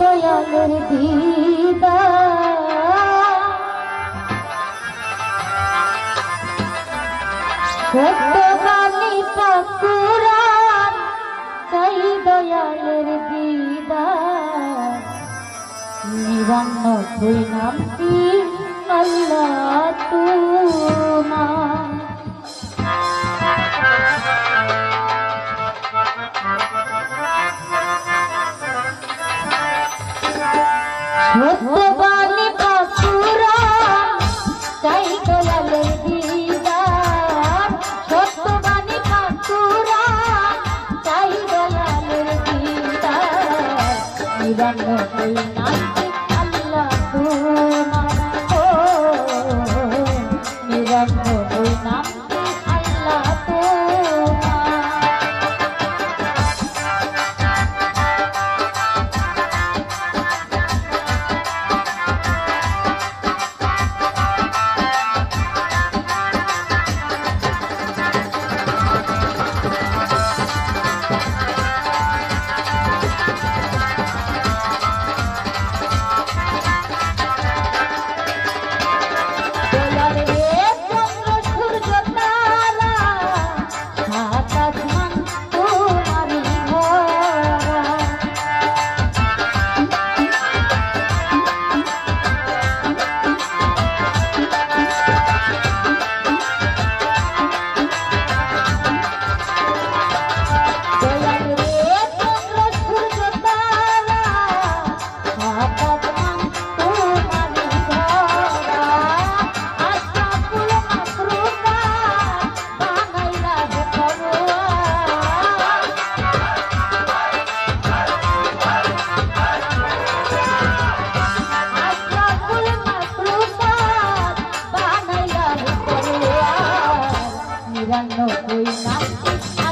দয়ালের দিদা সত্য মানি পাকুরান চাই দয়ালের দিদা নিরন্ন তুই নামটি আল্লাহ তোমার ভগবান পাথুরাম তাই তো লালের দিদার। সত্যবান পাথুরাম তাই তো লালের দিদার নিবান নাম Oi, na